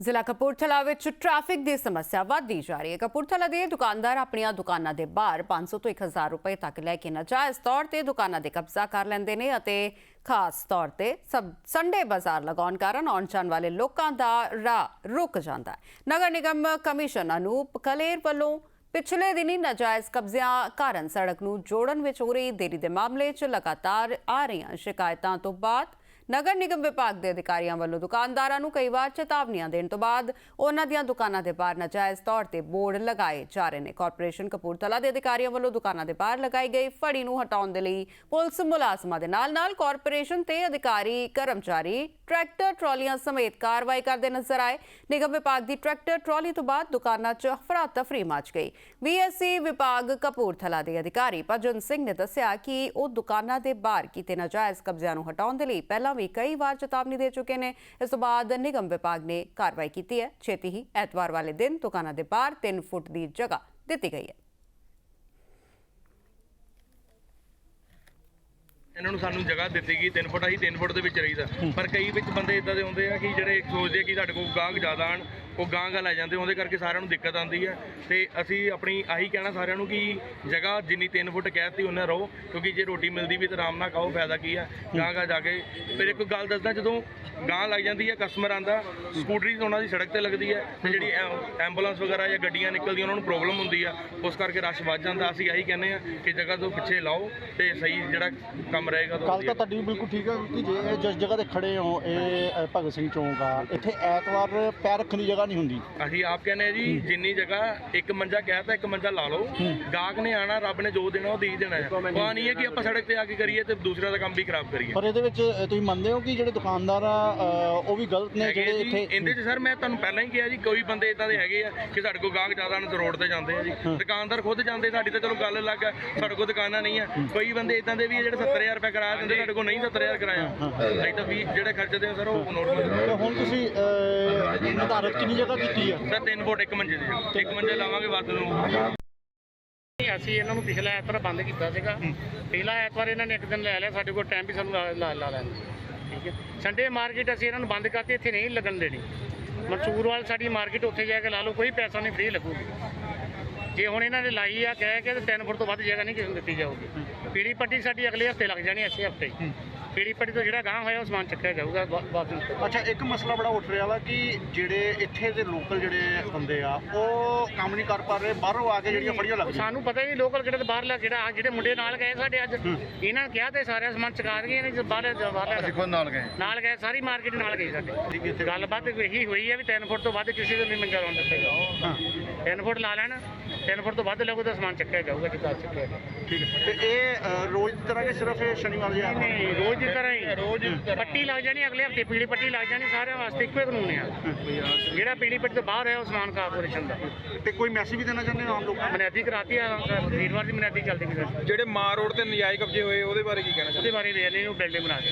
ਜ਼ਿਲ੍ਹਾ ਕਪੂਰਥਲਾ ਵਿੱਚ ਟ੍ਰੈਫਿਕ ਦੀ ਸਮੱਸਿਆ ਵੱਧਦੀ ਜਾ ਰਹੀ ਹੈ। ਕਪੂਰਥਲਾ ਦੇ ਦੁਕਾਨਦਾਰ ਆਪਣੀਆਂ ਦੁਕਾਨਾਂ ਦੇ ਬਾਹਰ 500 ਤੋਂ 1000 ਰੁਪਏ ਤੱਕ ਲੈ ਕੇ ਨਾਜਾਇਜ਼ ਤੌਰ ਤੇ ਦੁਕਾਨਾਂ ਦੇ ਕਬਜ਼ਾ ਕਰ ਲੈਂਦੇ ਨੇ ਅਤੇ ਖਾਸ ਤੌਰ ਤੇ ਸਬ ਸੰਡੇ ਬਾਜ਼ਾਰ ਲਗਾਉਣ ਕਾਰਨ ਆਉਣ ਜਾਣ ਵਾਲੇ ਲੋਕਾਂ ਦਾ ਰਾਹ ਰੁਕ ਜਾਂਦਾ ਹੈ। ਨਗਰ ਨਿਗਮ ਕਮਿਸ਼ਨ ਅਨੂਪ ਕਲੇਰ ਵੱਲੋਂ ਪਿਛਲੇ ਦਿਨੀ ਨਾਜਾਇਜ਼ ਕਬਜ਼ਿਆਂ ਕਾਰਨ ਸੜਕ ਨੂੰ ਜੋੜਨ ਵਿੱਚ ਹੋ ਰਹੀ ਦੇਰੀ ਦੇ ਮਾਮਲੇ 'ਚ ਲਗਾਤਾਰ ਆ ਰਹੀਆਂ ਸ਼ਿਕਾਇਤਾਂ ਤੋਂ ਬਾਅਦ ਨਗਰ ਨਿਗਮ ਵਿਭਾਗ ਦੇ ਅਧਿਕਾਰੀਆਂ ਵੱਲੋਂ ਦੁਕਾਨਦਾਰਾਂ ਨੂੰ ਕਈ ਵਾਰ ਚੇਤਾਵਨੀਆਂ ਦੇਣ ਤੋਂ ਬਾਅਦ ਉਹਨਾਂ ਦੀਆਂ ਦੁਕਾਨਾਂ ਦੇ ਬਾਹਰ ਨਾਜਾਇਜ਼ ਤੌਰ ਤੇ ਬੋਰਡ ਲਗਾਏ ਜਾ ਰਹੇ ਨੇ। ਕਾਰਪੋਰੇਸ਼ਨ ਕਪੂਰਥਲਾ ਦੇ ਅਧਿਕਾਰੀਆਂ ਵੱਲੋਂ ਦੁਕਾਨਾਂ ਦੇ ਬਾਹਰ ਲਗਾਈ ਗਈ ਫੜੀ ਨੂੰ ਹਟਾਉਣ ਦੇ ਲਈ ਪੁਲਿਸ ਮੁਲਾਜ਼ਮਾਂ ਦੇ ਨਾਲ-ਨਾਲ ਕਾਰਪੋਰੇਸ਼ਨ ਤੇ ਅਧਿਕਾਰੀ, ਕਰਮਚਾਰੀ ਟਰੈਕਟਰ ਟਰਾਲੀਆਂ ਸਮੇਤ ਕਾਰਵਾਈ ਕਰਦੇ ਨਜ਼ਰ ਆਏ। ਨਿਗਮ ਵਿਭਾਗ ਦੀ ਟਰੈਕਟਰ ਟਰਾਲੀ ਤੋਂ ਬਾਅਦ ਦੁਕਾਨਾਂ 'ਚ ਅਫਰਾ ਤਫਰੀ ਮਚ ਗਈ। ਬੀਐਸਸੀ ਵਿਭਾਗ ਕਪੂਰਥਲਾ ਦੇ ਅਧਿਕਾਰੀ ਭਜਨ ਸਿੰਘ ਨੇ ਦੱਸਿਆ ਕਿ ਉਹ ਦੁਕਾਨਾਂ ਦੇ ਬਾਹਰ ਕੀਤੇ ਨਾਜਾਇਜ਼ ਕਬਜ਼ਿਆਂ ਨੂੰ ਹਟਾਉਣ ਦੇ ਲਈ ਪਹਿਲਾਂ ਵੀ ਕਈ ਵਾਰ ਚੇਤਾਵਨੀ ਦੇ ਚੁੱਕੇ ਨੇ। ਇਸ ਤੋਂ ਬਾਅਦ ਨਿਗਮ ਵਿਭਾਗ ਨੇ ਕਾਰਵਾਈ ਕੀਤੀ ਹੈ। ਛੇਤੀ ਹੀ ਐਤਵਾਰ ਵਾਲੇ ਦਿਨ ਦੁਕਾਨਾਂ ਦੇ ਬਾਹਰ 3 ਫੁੱਟ ਦੀ ਜਗ੍ਹਾ ਦਿੱਤੀ ਗਈ ਹੈ। ਇਹਨਾਂ ਨੂੰ ਸਾਨੂੰ ਜਗ੍ਹਾ ਦਿੱਤੀ ਗਈ। 3 ਫੁੱਟ ਅਸੀਂ 3 ਫੁੱਟ ਦੇ ਵਿੱਚ ਰਹੀਦਾ। ਪਰ ਕਈ ਵਿੱਚ ਬੰਦੇ ਇਦਾਂ ਦੇ ਹੁੰਦੇ ਆ ਕਿ ਜਿਹੜੇ ਸੋਚਦੇ ਆ ਕਿ ਸਾਡੇ ਕੋਲ ਗਾਹਕ ਜ਼ਿਆਦਾ ਆਣ ਉਹ ਗਾਹਕ ਲੈ ਜਾਂਦੇ ਉਹਦੇ ਕਰਕੇ ਸਾਰਿਆਂ ਨੂੰ ਦਿੱਕਤ ਆਉਂਦੀ ਹੈ। ਤੇ ਅਸੀਂ ਆਪਣੀ ਆਹੀ ਕਹਿਣਾ ਸਾਰਿਆਂ ਨੂੰ ਕਿ ਜਗ੍ਹਾ ਜਿੰਨੀ 3 ਫੁੱਟ ਕਹਿਤੀ ਉਹਨੇ ਰਹੋ ਕਿਉਂਕਿ ਜੇ ਰੋਟੀ ਮਿਲਦੀ ਵੀ ਤਾਂ ਆਰਾਮ ਨਾਲ ਖਾਓ ਫਾਇਦਾ ਕੀ ਹੈ? ਗਾਹਕ ਜਾ ਕੇ ਫਿਰ ਇੱਕ ਗੱਲ ਦੱਸਦਾ ਜਦੋਂ ਗਾਂ ਲੱਗ ਜਾਂਦੀ ਹੈ ਕਸਟਮਰ ਆਂਦਾ ਸਕੂਟਰੀ ਉਹਨਾਂ ਦੀ ਸੜਕ ਤੇ ਲੱਗਦੀ ਹੈ ਤੇ ਜਿਹੜੀ ਐਂਬੂਲੈਂਸ ਵਗੈਰਾ ਜਾਂ ਗੱਡੀਆਂ ਨਿਕਲਦੀਆਂ ਉਹਨਾਂ ਨੂੰ ਪ੍ਰੋਬਲਮ ਹੁੰਦੀ ਆ ਉਸ ਕਰਕੇ ਰਸ਼ ਵੱਧ ਜਾਂਦਾ। ਅਸੀਂ ਆਹੀ ਕਹਿੰਦੇ ਆ ਕਿ ਜਗ੍ਹਾ ਤੋਂ ਪਿੱਛੇ ਲਾਓ ਤੇ ਸਹੀ ਜਿਹੜਾ ਕੰਮ ਰਹੇਗਾ ਵਧੀਆ। ਤਾਂ ਤੁਹਾਡੀ ਬਿਲਕੁਲ ਠੀਕ ਹੈ ਕਿ ਜੇ ਜਿਸ ਜਗ੍ਹਾ ਤੇ ਖੜੇ ਹੋ ਇਹ ਭਗਤ ਸਿੰਘ ਚੌਂਕ ਆ ਇੱਥੇ ਐਤਵਾਰ ਪੈਰ ਰੱਖਣ ਦੀ ਜਗ੍ਹਾ ਨਹੀਂ ਹੁੰਦੀ। ਅਸੀਂ ਆਪ ਕਹਿੰਦੇ ਆ ਜੀ ਜਿੰਨੀ ਜਗ੍ਹਾ ਇੱਕ ਮੰਜਾ ਕਹਿਤਾ ਇੱਕ ਮੰਜਾ ਲਾ ਲਓ। ਗਾਹਕ ਨੇ ਆਣਾ ਰੱਬ ਨੇ ਜੋ ਦੇਣਾ ਉਹ ਦੇ ਹੀ ਦੇਣਾ ਹੈ। ਨਹੀਂ ਹੈ ਕਿ ਆਪਾਂ ਸੜਕ ਤੇ ਆ ਕੇ ਕਰੀਏ ਤੇ ਦੂਸਰਿਆਂ ਦਾ ਕੰਮ ਵੀ ਖਰਾਬ ਕਰੀਏ। ਪਰ ਇਹਦੇ ਵਿੱਚ ਤੁਸੀਂ ਮੰਨਦੇ ਹੋ ਕਿ ਜਿਹੜੇ ਦੁਕਾਨਦਾਰ ਆ ਅ, ਉਹ ਵੀ ਗਲਤ ਨੇ ਹੈਗੇ ਜਿਹੜੇ ਜੀ, ਇੱਥੇ? ਇਹਦੇ 'ਚ ਸਰ ਮੈਂ ਤੁਹਾਨੂੰ ਪਹਿਲਾਂ ਹੀ ਕਿਹਾ ਜੀ ਕੋਈ ਬੰਦੇ ਇਦਾਂ ਦੇ ਹੈਗੇ ਆ ਕਿ ਸਾਡੇ ਕੋਲ ਗਾਹਕ ਜ਼ਿਆਦਾ ਨੇ ਰੋਡ ਤੇ ਜਾਂਦੇ ਆ ਜੀ। ਦੁਕਾਨਦਾਰ ਖੁਦ ਜਾਂਦੇ ਸਾਡੀ ਤਾਂ ਚਲੋ ਗੱਲ ਅਲੱਗ ਆ ਸਾਡੇ ਕੋਲ ਦੁਕਾਨਾਂ ਨਹੀਂ ਆ। ਕੋਈ ਬੰਦੇ ਇਦਾਂ ਦੇ ਵੀ ਆ ਜਿਹੜੇ 70000 ਰੁਪਏ ਕਿਰਾਇਆ ਦਿੰਦੇ ਸਾਡੇ ਕੋਲ ਨਹੀਂ 70000 ਕਿਰਾਇਆ। ਨਹੀਂ ਤਾਂ ਵੀ ਜਿਹੜੇ ਖਰਚਦੇ ਆ ਸਰ ਉਹ ਨੋਰਮਲ ਤੇ ਹੁਣ ਤੁਸੀਂ ਅ, ਨਿਰਧਾਰਤ ਕਿੰਨੀ ਜਗ੍ਹਾ ਕੀਤੀ ਆ। ਸਰ ਤਿੰਨ ਫੁੱਟ ਇੱਕ ਮੰਜੇ ਦੀ। ਇੱਕ ਮੰਜੇ ਲਾਵਾਂਗੇ ਵੱਧ ਨੂੰ। ਅਸੀਂ ਇਹਨਾਂ ਨੂੰ ਪਿਛਲਾ ਐਤਵਾਰ ਬੰਦ ਕੀਤਾ ਸੀਗਾ। ਪਹਿਲਾ ਐਤਵਾਰ ਇਹਨਾਂ ਨੇ ਇੱਕ ਦਿਨ ਲੈ ਲਿਆ ਸਾਡੇ ਕੋਲ ਟਾਈਮ ਵੀ ਸਾਨੂੰ ਲਾ ਲਾ ਲੈਣ ਠੀਕ ਹੈ। ਸੰਡੇ ਮਾਰਕੀਟ ਅਸੀਂ ਇਹਨਾਂ ਨੂੰ ਬੰਦ ਕਰਤੀ ਇੱਥੇ ਨਹੀਂ ਲੱਗਣ ਦੇਣੀ। ਮਨਸੂਰਵਾਲ ਸਾਡੀ ਮਾਰਕੀਟ ਉੱਥੇ ਜਾ ਕੇ ਲਾ ਲਓ ਕੋਈ ਪੈਸਾ ਨਹੀਂ ਫ੍ਰੀ ਲੱਗੂਗੀ। ਜੇ ਹੁਣ ਇਹਨਾਂ ਨੇ ਲਾਈ ਆ ਕਹਿ ਕੇ ਤੇ 3 ਫੁੱਟ ਤੋਂ ਵੱਧ ਜਗ੍ਹਾ ਨਹੀਂ ਕਿਸੇ ਨੂੰ ਦਿੱਤੀ ਜਾਊਗੀ। ਪੀੜੀ ਪੱਟੀ ਸਾਡੀ ਅਗਲੇ ਹਫ਼ਤੇ ਲੱਗ ਜਾਣੀ ਇਸੇ ਹਫ਼ਤੇ ਪੀੜੀ ਪੱਟੀ ਤੋਂ ਜਿਹੜਾ ਗਾਂ ਹੋਇਆ ਉਹ ਸਮਾਨ ਚੱਕਿਆ ਜਾਊਗਾ ਵਾਪਸ ਅੱਛਾ ਇੱਕ ਮਸਲਾ ਬੜਾ ਉੱਠ ਰਿਹਾ ਵਾ ਕਿ ਜਿਹੜੇ ਇੱਥੇ ਦੇ ਲੋਕਲ ਜਿਹੜੇ ਬੰਦੇ ਆ ਉਹ ਕੰਮ ਨਹੀਂ ਕਰ ਪਾ ਰਹੇ ਬਾਹਰੋਂ ਆ ਕੇ ਜਿਹੜੀਆਂ ਫੜੀਆਂ ਲੱਗਦੀਆਂ ਸਾਨੂੰ ਪਤਾ ਹੀ ਨਹੀਂ ਲੋਕਲ ਕਿਹੜੇ ਤੇ ਬਾਹਰਲਾ ਜਿਹੜਾ ਆ ਜਿਹੜੇ ਮੁੰਡੇ ਨਾਲ ਗਏ ਸਾਡੇ ਅੱਜ। ਇਹਨਾਂ ਕਿਹਾ ਤੇ ਸਾਰਾ ਸਮਾਨ ਚਕਾ ਗਏ ਨੇ ਬਾਹਰ ਬਾਹਰ ਖੁਦ ਨਾਲ ਗਏ। ਨਾਲ ਗਏ ਸਾਰੀ ਮਾਰਕੀਟ ਨਾਲ ਗਈ ਸਾਡੇ। ਗੱਲਬਾਤ ਇਹੀ ਹੋਈ ਹੈ ਵੀ 3 ਫੁੱਟ ਤੋਂ ਵੱਧ ਕਿਸੇ ਦੇ ਨਹੀਂ ਮੰਗਾ ਲਾਉਣ ਦਿੱਤਾ ਹਾਂ। 3 ਫੁੱਟ ਲਾ ਲੈਣ 3 ਫੁੱਟ ਤੋਂ ਵੱਧ ਲੱਗੂ ਤਾਂ ਸਮਾਨ ਚੱਕਿਆ ਜਾਊਗਾ ਜਿੱਦਾਂ ਚੱਕਿਆ। ਠੀਕ ਹੈ। ਤੇ ਇਹ ਰੋਜ਼ ਦੀ ਤਰ੍ਹਾਂ ਕਿ ਸਿਰਫ ਇਹ ਸ਼ਨੀਵਾਰ ਜਿਹਾ ਨਹੀਂ ਰੋਜ਼ ਦੀ ਤਰ੍ਹਾਂ ਹੀ। ਰੋਜ਼ ਪੱਟੀ ਲੱਗ ਜਾਣੀ ਅਗਲੇ ਹਫ਼ਤੇ ਪੀਲੀ ਪੱਟੀ ਲੱਗ ਜਾਣੀ ਸਾਰਿਆਂ ਵਾਸਤੇ ਇੱਕੋ ਹੀ ਕਾਨੂੰਨ ਆ। ਜਿਹੜਾ ਪੀਲੀ ਪੱਟੀ ਤੋਂ ਬਾਹਰ ਹੈ ਉਹ ਸਮਾਨ ਕਾਰਪੋਰੇਸ਼ਨ ਦਾ। ਤੇ ਕੋਈ ਮੈਸੇਜ ਵੀ ਦੇਣਾ ਚਾਹੁੰਦੇ ਹੋ ਆਮ ਲੋਕਾਂ ਨੂੰ? ਮਨਿਆਦੀ ਕਰਾਤੀ ਆ ਵੀਰਵਾਰ ਦੀ ਮਨਿਆਦੀ ਚੱਲਦੀ ਜਿਹੜੇ ਮਾਰ ਰੋਡ ਤੇ ਨਜਾਇਜ਼ ਕਬਜ਼ੇ ਹੋਏ ਉਹਦੇ ਬਾਰੇ ਕੀ ਕਹਿਣਾ ਚਾਹੁੰਦੇ ਉਹਦੇ ਬਾਰੇ ਵੇਖ ਲਈ ਉਹ ਬਿਲਡਿੰਗ ਬਣਾ ਕੇ।